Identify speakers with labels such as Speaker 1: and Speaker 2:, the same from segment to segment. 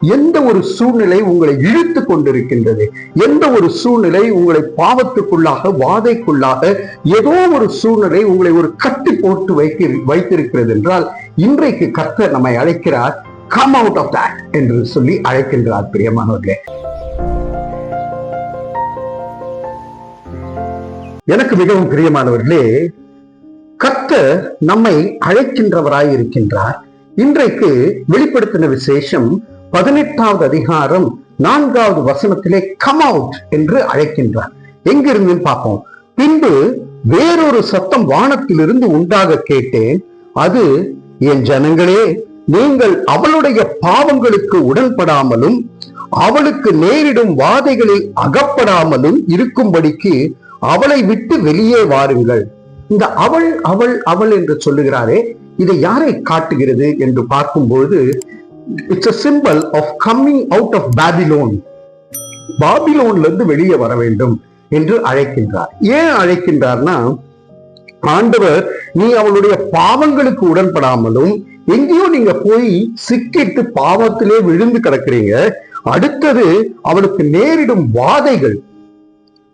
Speaker 1: எந்த ஒரு சூழ்நிலை உங்களை இழுத்து கொண்டிருக்கின்றது? எந்த ஒரு சூழ்நிலை உங்களை பாவத்துக்குள்ளாக வாதைக்குள்ளாக ஏதோ ஒரு சூழ்நிலை உங்களை ஒரு கட்டி போட்டு வைத்து வைத்திருக்கிறது என்றால் இன்றைக்கு கர்த்தர் நம்மை அழைக்கிறார் கம் அவுட் ஆஃப் தட் என்று சொல்லி அழைக்கின்றார் பிரியமானவர்களே எனக்கு மிகவும் பிரியமானவர்களே கர்த்தர் நம்மை அழைக்கின்றவராய் இருக்கின்றார் இன்றைக்கு வெளிப்படுத்தின விசேஷம் பதினெட்டாவது அதிகாரம் நான்காவது வசனத்திலே கம் அவுட் என்று அழைக்கின்றார். எங்கிருந்து பார்ப்போம். பின்பு வேறொரு சத்தம் வானத்திலிருந்து உண்டாக கேட்டேன். அது என் ஜனங்களே நீங்கள் அவளுடைய பாவங்களுக்கு உடன்படாமலும் அவளுக்கு நேரிடும் வாதைகளில் அகப்படாமலும் இருக்கும்படிக்கு அவளை விட்டு வெளியே வாருங்கள். இந்த அவள் அவள் அவள் என்று சொல்லுகிறாரே இதை யாரை காட்டுகிறது என்று பார்க்கும்பொழுது it's a symbol of coming out of Babylon பாபிலோன்ல இருந்து வெளியே வர வேண்டும் என்று அழைக்கின்றார். ஏன் அழைக்கின்றார்னா ஆண்டவர் நீ அவளுடைய பாவங்களுக்கு உடன்படாமலும் எங்கேயோ நீங்க போய் சிக்கிட்டு பாவத்திலே விழுந்து கிடக்குறீங்க. அடுத்தது அவளுக்கு நேரிடும் வாதைகள்.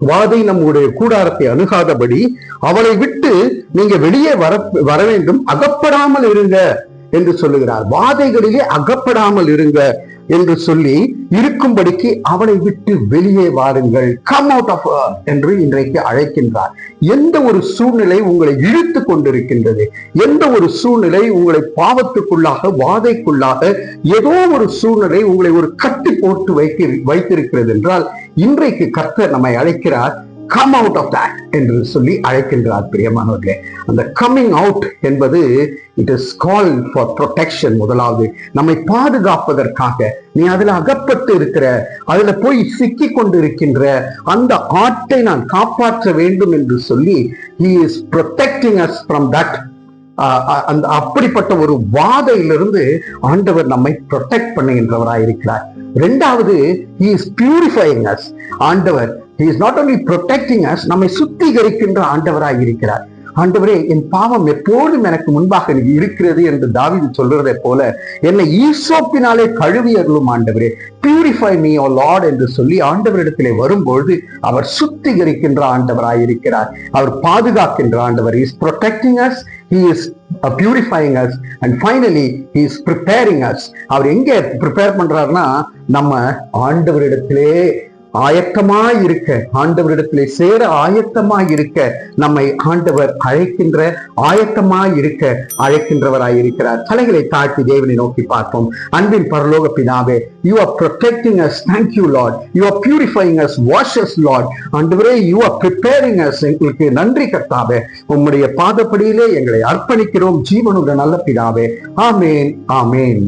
Speaker 1: வாதை நம்முடைய கூடாரத்தை அணுகாதபடி அவளை விட்டு நீங்க வெளியே வர வர வேண்டும். அகப்படாமல் இருங்க. என்று சொல்லுகிறார். வாதைகளிலே அகப்படாமல் இருங்க என்று சொல்லி இருக்கும்படிக்கு அவளை விட்டு வெளியே வாருங்கள். கம் அவுட் ஆஃப் என்று இன்றைக்கு அழைக்கின்றார். எந்த ஒரு சூழ்நிலை உங்களை இழுத்து கொண்டிருக்கின்றது? எந்த ஒரு சூழ்நிலை உங்களை பாவத்துக்குள்ளாக வாதைக்குள்ளாக ஏதோ ஒரு சூழ்நிலை உங்களை ஒரு கட்டி போட்டு வைத்து வைத்திருக்கிறது என்றால் இன்றைக்கு கர்த்தர் நம்மை அழைக்கிறார். கம் அவுட் ஆஃப் தட் என்று சொல்லி அழைக்கின்றார் பிரியமானவர்களே. அந்த கம்மிங் அவுட் என்பது it is call for protection முதலாவது. நம்மை பாதுகாப்பதற்காக நீ அதுல அகப்பட்டு இருக்கிற அதுல போய் சிக்கி கொண்டு இருக்கின்ற அந்த ஆட்டை நான் காப்பாற்ற வேண்டும் என்று சொல்லி he is protecting us from that ah அந்த அப்படிப்பட்ட ஒரு வாதையிலிருந்து ஆண்டவர் நம்மை ப்ரொடெக்ட் பண்ணுகின்றவராக இருக்கிறார் ரெண்டாவது he is purifying ஆண்டவர் is not not only protecting நம்மை சுத்திகரிக்கின்ற ஆண்டவராய் இருக்கிறார். ஆண்டவரே என் பாவம் எப்போதும் எனக்கு முன்பாக இருக்கிறது என்று தாவிது சொல்றதை போல என்னை ஈசோப்பினாலே கழுவி அருளும் ஆண்டவரே. பியூரிஃபை மீ ஓ லார்ட் என்று சொல்லி ஆண்டவரிடத்திலே வரும்பொழுது அவர் சுத்திகரிக்கின்ற ஆண்டவராய் இருக்கிறார். அவர் பாதுகாக்கின்ற ஆண்டவர். Is protecting us he is purifying us and finally finally is preparing us அவர் எங்க ப்ரிப்பேர் பண்றாருன்னா நம்ம ஆண்டவரிடத்திலே ஆயத்தமாய் இருக்க ஆண்டவரிடத்திலே சேர ஆயத்தமாய் இருக்க நம்மை ஆண்டவர் அழைக்கின்ற ஆயத்தமாய் இருக்க அழைக்கின்றவராய் இருக்கிறார் தலைகளை தாழ்த்தி தேவனை நோக்கி பார்ப்போம். அன்பின் பரலோக பிதாவே you are protecting us thank you Lord you are purifying us washes Lord ஆண்டவரே யூ ஆர் ப்ரிப்பேரிங் அஸ் எங்களுக்கு நன்றி கர்த்தாவே. உம்முடைய பாதப்படியிலே எங்களை அர்ப்பணிக்கிறோம். ஜீவனுடைய நல்ல பிதாவே. ஆமேன் ஆமேன்.